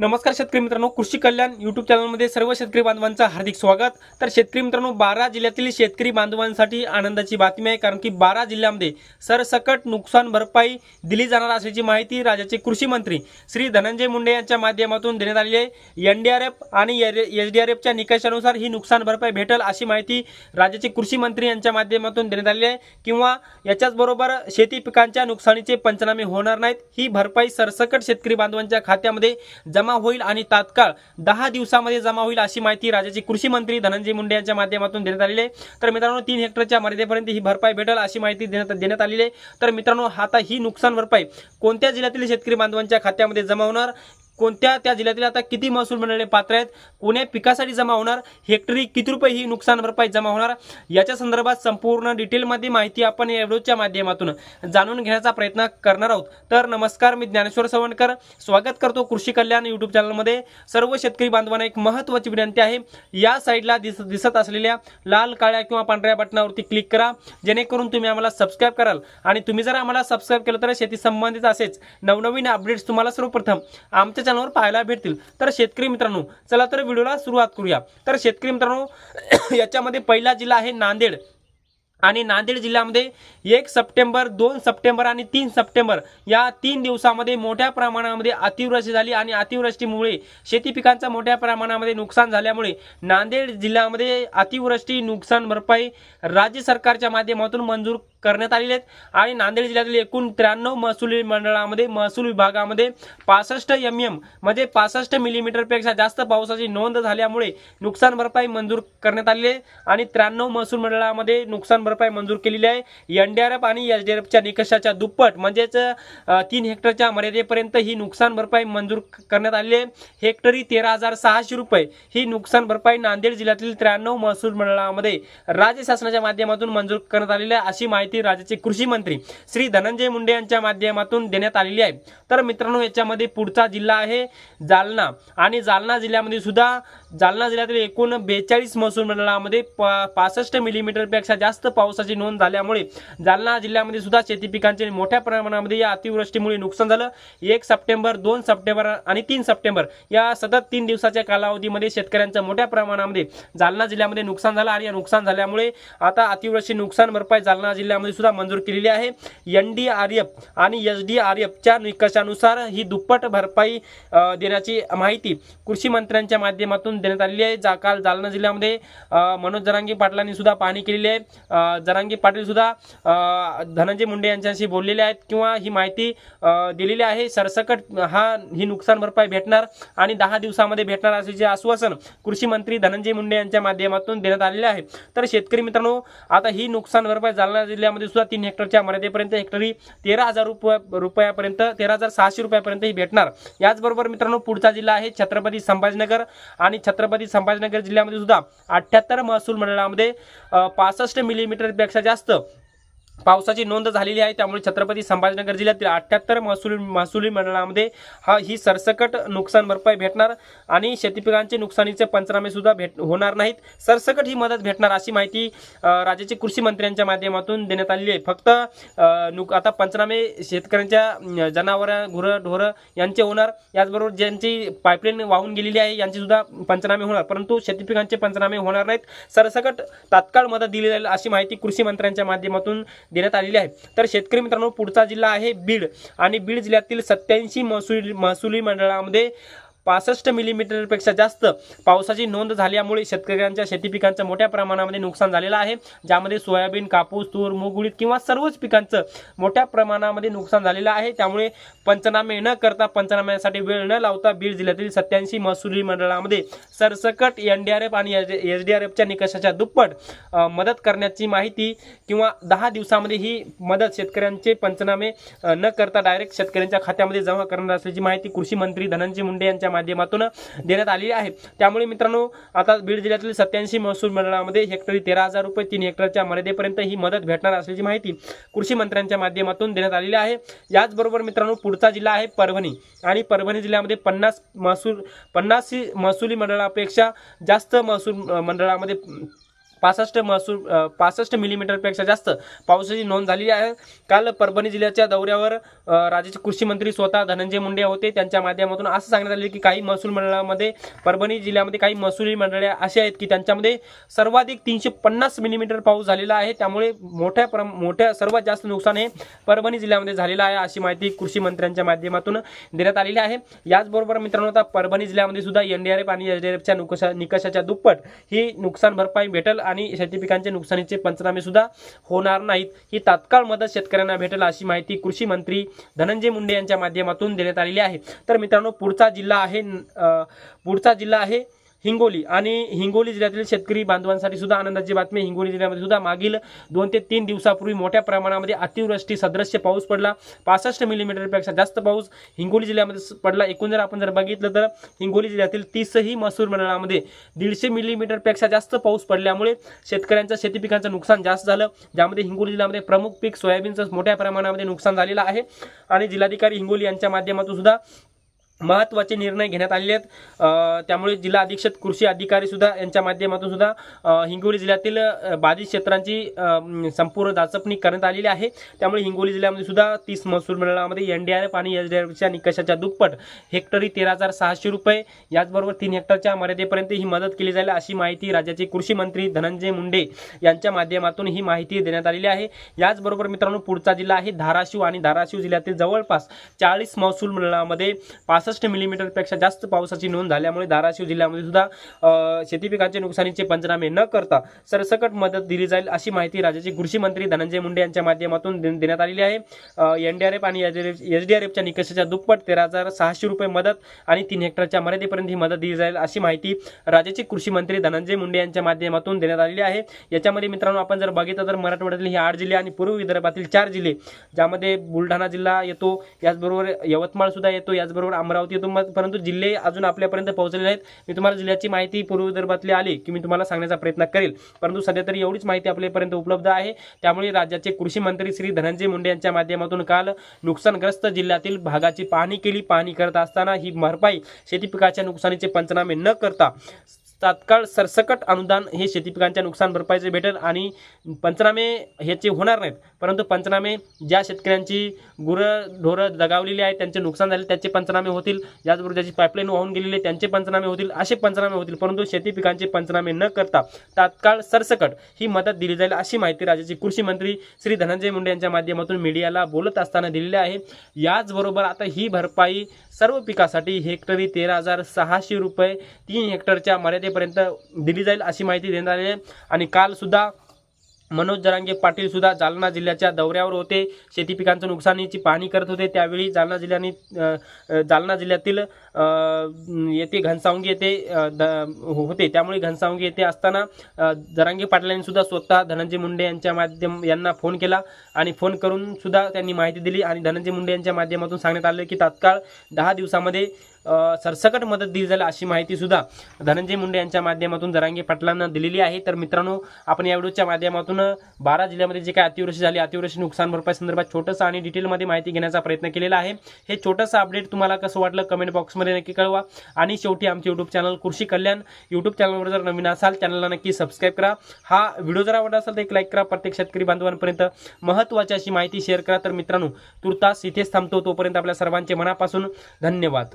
नमस्कार शेतकरी मित्रांनो कृषी कल्याण युट्यूब चॅनलमध्ये सर्व शेतकरी बांधवांचं हार्दिक स्वागत. तर शेतकरी मित्रांनो बारा जिल्ह्यातील शेतकरी बांधवांसाठी आनंदाची बातमी आहे कारण की बारा जिल्ह्यामध्ये सरसकट नुकसान भरपाई दिली जाणार असल्याची माहिती राज्याचे कृषी मंत्री श्री धनंजय मुंडे यांच्या माध्यमातून देण्यात आलेली आहे. एन डी आर एफ आणि एच डी आर एफच्या निकषानुसार ही नुकसान भरपाई भेटेल अशी माहिती राज्याचे कृषी मंत्री यांच्या माध्यमातून देण्यात आलेली आहे. किंवा याच्याच बरोबर शेती पिकांच्या नुकसानीचे पंचनामे होणार नाहीत. ही भरपाई सरसकट शेतकरी बांधवांच्या खात्यामध्ये जमा होईल आणि तात्काळ दहा दिवसामध्ये जमा होईल अशी माहिती राज्याचे कृषी मंत्री धनंजय मुंडे यांच्या माध्यमातून देण्यात आलेली आहे. तर मित्रांनो तीन हेक्टरच्या मर्यादेपर्यंत ही भरपाई भेटेल अशी माहिती देण्यात देण्यात आलेली आहे. तर मित्रांनो आता ही नुकसान भरपाई कोणत्या जिल्ह्यातील शेतकरी बांधवांच्या खात्यामध्ये जमा होणार? कोणत्या त्या जिल्ह्यातील आता किती महसूल मंडळे पात्र आहेत? कोण्या पिकासाठी जमा होणार? हेक्टरी किती रुपये ही नुकसान भरपाई जमा होणार? याच्या संदर्भात संपूर्ण डिटेलमध्ये माहिती आपण या व्हिडिओच्या माध्यमातून जाणून घेण्याचा प्रयत्न करणार आहोत. तर नमस्कार मी ज्ञानेश्वर सवणकर स्वागत करतो कृषी कल्याण युट्यूब चॅनलमध्ये. सर्व शेतकरी बांधवांना एक महत्त्वाची विनंती आहे. या साईडला दिस दिसत असलेल्या लाल काळ्या किंवा पांढऱ्या बटनावरती क्लिक करा. जेणेकरून तुम्ही आम्हाला सबस्क्राईब कराल. आणि तुम्ही जर आम्हाला सबस्क्राईब केलं तर शेती संबंधित असेच नवनवीन अपडेट्स तुम्हाला सर्वप्रथम आमच्या चॅनलवर पाहायला भेटतील. तर शेतकरी मित्रांनो चला तर व्हिडिओला सुरुवात करूया. तर शेतकरी मित्रांनो याच्यामध्ये पहिला जिल्हा आहे नांदेड. आणि नांदेड जिल्ह्यामध्ये एक सप्टेंबर दोन सप्टेंबर आणि तीन सप्टेंबर या तीन दिवसामध्ये मोठ्या प्रमाणामध्ये अतिवृष्टी झाली आणि अतिवृष्टीमुळे शेती पिकांचं मोठ्या प्रमाणामध्ये नुकसान झाल्यामुळे नांदेड जिल्ह्यामध्ये अतिवृष्टी नुकसान भरपाई राज्य सरकारच्या माध्यमातून मंजूर करण्यात आलेले आहेत. आणि नांदेड जिल्ह्यातील एकूण त्र्याण्णव महसूल मंडळामध्ये महसूल विभागामध्ये पासष्ट एम एम म्हणजे पासष्ट मिलीमीटरपेक्षा जास्त पावसाची नोंद झाल्यामुळे नुकसान भरपाई मंजूर करण्यात आलेली आहे. आणि त्र्याण्णव महसूल मंडळामध्ये नुकसान भरपाई मंजूर केलेली आहे. एन डी आर एफ आणि एच डी एफच्या निकषाच्या दुप्पट म्हणजेच तीन हेक्टरच्या मर्यादेपर्यंत ही नुकसान भरपाई मंजूर करण्यात आलेली आहे. हेक्टरी तेरा हजार सहाशे रुपये ही नुकसान भरपाई नांदेड जिल्ह्यातील त्र्याण्णव महसूल मंडळामध्ये राज्य शासनाच्या माध्यमातून मंजूर करण्यात आलेली आहे अशी माहिती राज्याचे कृषी मंत्री श्री धनंजय मुंडे यांच्या माध्यमातून देण्यात आलेली आहे. तर मित्रांनो याच्यामध्ये पुढचा जिल्हा आहे जालना आणि जालना जिल्ह्यामध्ये सुद्धा जालना जिल्ह्यातील एकूण बेचाळीस महसूल मंडळामध्ये प- पासष्ट मिलीमीटरपेक्षा जास्त पावसाची नोंद झाल्यामुळे जालना जिल्ह्यामध्ये सुद्धा शेती पिकांचे मोठ्या प्रमाणामध्ये या अतिवृष्टीमुळे नुकसान झालं. एक सप्टेंबर दोन सप्टेंबर आणि तीन सप्टेंबर या सतत तीन दिवसाच्या कालावधीमध्ये शेतकऱ्यांचं मोठ्या प्रमाणामध्ये जालना जिल्ह्यामध्ये नुकसान झालं आणि या नुकसान झाल्यामुळे आता अतिवृष्टी नुकसान भरपाई जालना जिल्ह्यामध्ये सुद्धा मंजूर केलेली आहे. एन डी आर एफ आणि एच डी आर एफच्या निकषानुसार ही दुप्पट भरपाई देण्याची माहिती कृषी मंत्र्यांच्या माध्यमातून देण्यात आलेली आहे. जा काल जालना जिल्ह्यामध्ये मनोज जरांगी पाटलांनी सुद्धा पाहणी केलेली आहे. जरांगी पाटील सुद्धा धनंजय मुंडे यांच्याशी बोललेले आहेत किंवा ही माहिती दिलेली आहे. सरसकट हा ही नुकसान भरपाई भेटणार आणि दहा दिवसामध्ये भेटणार असल्याचे आश्वासन कृषी मंत्री धनंजय मुंडे यांच्या माध्यमातून देण्यात आलेले आहे. तर शेतकरी मित्रांनो आता ही नुकसान भरपाई जालना जिल्ह्यात जिल्ह्यामध्ये सुद्धा तीन हेक्टरच्या मर्यादेपर्यंत हेक्टरी तेरा हजार रुपये रुपयापर्यंत तेरा हजार सहाशे रुपयापर्यंत ही भेटणार. याचबरोबर मित्रांनो पुढचा जिल्हा आहे छत्रपती संभाजीनगर आणि छत्रपती संभाजीनगर जिल्ह्यामध्ये सुद्धा अठ्ठ्याहत्तर महसूल मंडळामध्ये पासष्ट मिलीमीटरपेक्षा जास्त पावसाची नोंद झालेली आहे. त्यामुळे छत्रपती संभाजीनगर जिल्ह्यातील अठ्ठ्याहत्तर महसूल महसुली मंडळामध्ये हा ही सरसकट नुकसान भरपाई भेटणार आणि शेतीपिकांचे नुकसानीचे पंचनामे सुद्धा भेट होणार नाहीत. सरसकट ही मदत भेटणार अशी माहिती राज्याचे कृषी मंत्र्यांच्या माध्यमातून देण्यात आलेली आहे. फक्त नुक आता पंचनामे शेतकऱ्यांच्या जनावरं गुरं ढोरं यांचे होणार. याचबरोबर ज्यांची पाईपलाईन वाहून गेलेली आहे यांचे सुद्धा पंचनामे होणार. परंतु शेतीपिकांचे पंचनामे होणार नाहीत. सरसकट तात्काळ मदत दिली जाईल अशी माहिती कृषी मंत्र्यांच्या माध्यमातून देण्यात आलेली आहे. तर शेतकरी मित्रांनो पुढचा जिल्हा आहे बीड. आणि बीड जिल्ह्यातील सत्याऐंशी महसुली महसुली मंडळामध्ये पासष्ट मिलीमीटरपेक्षा जास्त पावसाची नोंद झाल्यामुळे शेतकऱ्यांच्या शेती पिकांचं मोठ्या प्रमाणामध्ये नुकसान झालेलं आहे. ज्यामध्ये सोयाबीन कापूस तूर मूग उडीद किंवा सर्वच पिकांचं मोठ्या प्रमाणामध्ये नुकसान झालेलं आहे. त्यामुळे पंचनामे न करता पंचनाम्यासाठी वेळ न लावता बीड जिल्ह्यातील सत्याऐंशी महसुली मंडळामध्ये सरसकट एन डी आर एफ आणि एच डी आर एफच्या निकषाच्या दुप्पट मदत करण्याची माहिती किंवा दहा दिवसामध्ये ही मदत शेतकऱ्यांचे पंचनामे न करता डायरेक्ट शेतकऱ्यांच्या खात्यामध्ये जमा करणार असल्याची माहिती कृषी मंत्री धनंजय मुंडे यांच्या माध्यमातून देण्यात आलेली आहे. त्यामुळे मित्रांनो आता बीड जिल्ह्यातील सत्याऐंशी महसूल मंडळामध्ये हेक्टरी तेरा हजार रुपये तीन हेक्टरच्या मर्यादेपर्यंत ही मदत भेटणार असल्याची माहिती कृषी मंत्र्यांच्या माध्यमातून देण्यात आलेली आहे. याचबरोबर मित्रांनो पुढचा जिल्हा आहे परभणी आणि परभणी जिल्ह्यामध्ये पन्नास महसूल पन्नास महसुली मंडळापेक्षा जास्त महसूल मंडळामध्ये पासष्ट महसूल पासष्ट मिलीमीटरपेक्षा जास्त पावसाची नोंद झालेली आहे. काल परभणी जिल्ह्याच्या दौऱ्यावर राज्याचे कृषी मंत्री स्वतः धनंजय मुंडे होते. त्यांच्या माध्यमातून असं सांगण्यात आले की काही महसूल मंडळामध्ये परभणी जिल्ह्यामध्ये काही महसुली मंडळे असे आहेत की त्यांच्यामध्ये सर्वाधिक तीनशे पन्नास मिलीमीटर पाऊस झालेला आहे. त्यामुळे मोठ्या प्रम मोठ्या सर्वात जास्त नुकसान हे परभणी जिल्ह्यामध्ये झालेलं आहे अशी माहिती कृषी मंत्र्यांच्या माध्यमातून देण्यात आलेली आहे. याचबरोबर मित्रांनो आता परभणी जिल्ह्यामध्ये सुद्धा एनडीआरएफ आणि एसडीआरएफच्या निकषा निकषाच्या दुप्पट ही नुकसान भरपाई भेटेल आणि शेती पिकांचे नुकसानीचे पंचनामे सुद्धा होणार नाहीत. ही तात्काळ मदत शेतकऱ्यांना भेटेल अशी माहिती कृषी मंत्री धनंजय मुंडे यांच्या माध्यमातून देण्यात आलेली आहे. तर मित्रांनो पुढचा जिल्हा आहे पुढचा जिल्हा आहे हिंगोली आणि हिंगोली जिल्ह्यातील शेतकरी बांधवांसाठी सुद्धा आनंदाची बातमी हिंगोली जिल्ह्यामध्ये सुद्धा मागील दोन ते तीन दिवसापूर्वी मोठ्या प्रमाणामध्ये अतिवृष्टी सदृश्य पाऊस पडला. पासष्ट मिलीमीटरपेक्षा जास्त पाऊस हिंगोली जिल्ह्यामध्ये पडला. एकूण जर आपण जर बघितलं तर हिंगोली जिल्ह्यातील तीसही महसूल मंडळामध्ये दीडशे मिलीमीटरपेक्षा जास्त पाऊस पडल्यामुळे शेतकऱ्यांचं शेती पिकांचं नुकसान जास्त झालं. ज्यामध्ये हिंगोली जिल्ह्यामध्ये प्रमुख पीक सोयाबीनचं मोठ्या प्रमाणामध्ये नुकसान झालेलं आहे. आणि जिल्हाधिकारी हिंगोली यांच्या माध्यमातून सुद्धा महत्त्वाचे निर्णय घेण्यात आलेले आहेत. त्यामुळे जिल्हा अधीक्षक कृषी अधिकारी सुद्धा यांच्या माध्यमातून सुद्धा हिंगोली जिल्ह्यातील बाधित क्षेत्रांची संपूर्ण दाचपणी करण्यात आलेली आहे. त्यामुळे हिंगोली जिल्ह्यामध्ये सुद्धा तीस महसूल मंडळामध्ये एन डी आर एफ आणि एसडीआरएफच्या निकषाच्या दुप्पट हेक्टरी तेरा हजार सहाशे रुपये याचबरोबर तीन हेक्टरच्या मर्यादेपर्यंत ही मदत केली जाईल अशी माहिती राज्याचे कृषी मंत्री धनंजय मुंडे यांच्या माध्यमातून ही माहिती देण्यात आलेली आहे. याचबरोबर मित्रांनो पुढचा जिल्हा आहे धाराशिव आणि धाराशिव जिल्ह्यातील जवळपास चाळीस महसूल मंडळामध्ये पासष्ट मिलीमीटरपेक्षा जास्त पावसाची नोंद झाल्यामुळे धाराशिव जिल्ह्यामध्ये सुद्धा शेती पिकांचे नुकसानीचे पंचनामे न करता सरसकट मदत दिली जाईल अशी माहिती राज्याचे कृषी मंत्री धनंजय मुंडे यांच्या माध्यमातून दे- देण्यात आलेली आहे. एनडीआरएफ आणि एसडीआरएफच्या निकषाच्या दुप्पट तेरा हजार सहाशे रुपये मदत आणि तीन हेक्टरच्या मर्यादेपर्यंत ही मदत दिली जाईल अशी माहिती राज्याचे कृषी मंत्री धनंजय मुंडे यांच्या माध्यमातून देण्यात आलेली आहे. याच्यामध्ये मित्रांनो आपण जर बघितलं तर मराठवाड्यातील हे आठ जिल्हे आणि पूर्व विदर्भातील चार जिल्हे ज्यामध्ये बुलढाणा जिल्हा येतो याचबरोबर यवतमाळ सुद्धा येतो याचबरोबर अमरावती अमरावती मग- परंतु जिल्हे अजून आपल्यापर्यंत पोहोचलेले आहेत मी तुम्हाला जिल्ह्याची माहिती पूर्व विदर्भातली आली की मी तुम्हाला सांगण्याचा प्रयत्न करेल. परंतु सध्या तरी एवढीच माहिती आपल्यापर्यंत उपलब्ध आहे. त्यामुळे राज्याचे कृषी मंत्री श्री धनंजय मुंडे यांच्या माध्यमातून काल नुकसानग्रस्त जिल्ह्यातील भागाची पाहणी केली. पाहणी करत असताना ही भरपाई शेती पिकाच्या नुकसानीचे पंचनामे न करता तात्काळ सरसकट अनुदान हे शेती पिकांच्या नुकसान भरपाईचे भेटेल आणि पंचनामे ह्याचे होणार नाहीत. परंतु पंचनामे ज्या शेतकऱ्यांची गुरं ढोरं दगावलेली आहेत त्यांचे नुकसान झाले त्याचे पंचनामे होतील. याचबरोबर ज्याची पाईपलाईन वाहून गेलेली आहे त्यांचे पंचनामे होतील. असे पंचनामे होतील. परंतु शेती पिकांचे पंचनामे न करता तात्काळ सरसकट ही मदत दिली जाईल अशी माहिती राज्याचे कृषी मंत्री श्री धनंजय मुंडे यांच्या माध्यमातून मीडियाला बोलत असताना दिलेली आहे. याचबरोबर आता ही भरपाई सर्व पिकासाठी हेक्टरी तेरा हजार सहाशे रुपये तीन हेक्टरच्या मर्यादेपर्यंत दिली जाईल अशी माहिती देण्यात आली आहे. आणि कालसुद्धा मनोज जरांगे पाटील सुद्धा जालना जिल्ह्याच्या दौऱ्यावर होते. शेती पिकांचं नुकसानीची पाहणी करत होते. त्यावेळी जालना जिल्ह्याने जालना जिल्ह्यातील येथे घनसावंगी येथे द- होते. त्यामुळे घनसावंगी येथे असताना जरांगे पाटलांनी सुद्धा स्वतः धनंजय मुंडे यांच्या माध्यम यांना फोन केला आणि फोन करून सुद्धा त्यांनी माहिती दिली आणि धनंजय मुंडे यांच्या माध्यमातून सांगण्यात आलं की तात्काळ दहा दिवसामध्ये सरसकट मदत दिली जाईल अशी माहिती सुद्धा धनंजय मुंडे यांच्या माध्यमातून जरांगे पाटलांना दिलेली आहे. तर मित्रांनो आपण या व्हिडिओच्या माध्यमातून बारा जिल्ह्यामध्ये जे काय अतिवृष्टी झाली अतिवृष्टी नुकसान भरपाई संदर्भात छोटंसं आणि डिटेलमध्ये माहिती घेण्याचा प्रयत्न केलेला आहे. हे छोटंसं अपडेट तुम्हाला कसं वाटलं कमेंट बॉक्समध्ये नक्की कळवा. आणि शेवटी आमचे यूट्यूब चॅनल कृषी कल्याण यूट्यूब चॅनलवर जर नवीन असाल चॅनलला नक्की सबस्क्राईब करा. हा व्हिडिओ जर आवडला असेल तर एक लाईक करा. प्रत्येक शेतकरी बांधवांपर्यंत महत्त्वाची अशी माहिती शेअर करा. तर मित्रांनो तुर्तास इथेच थांबतो. तोपर्यंत आपल्या सर्वांचे मनापासून धन्यवाद.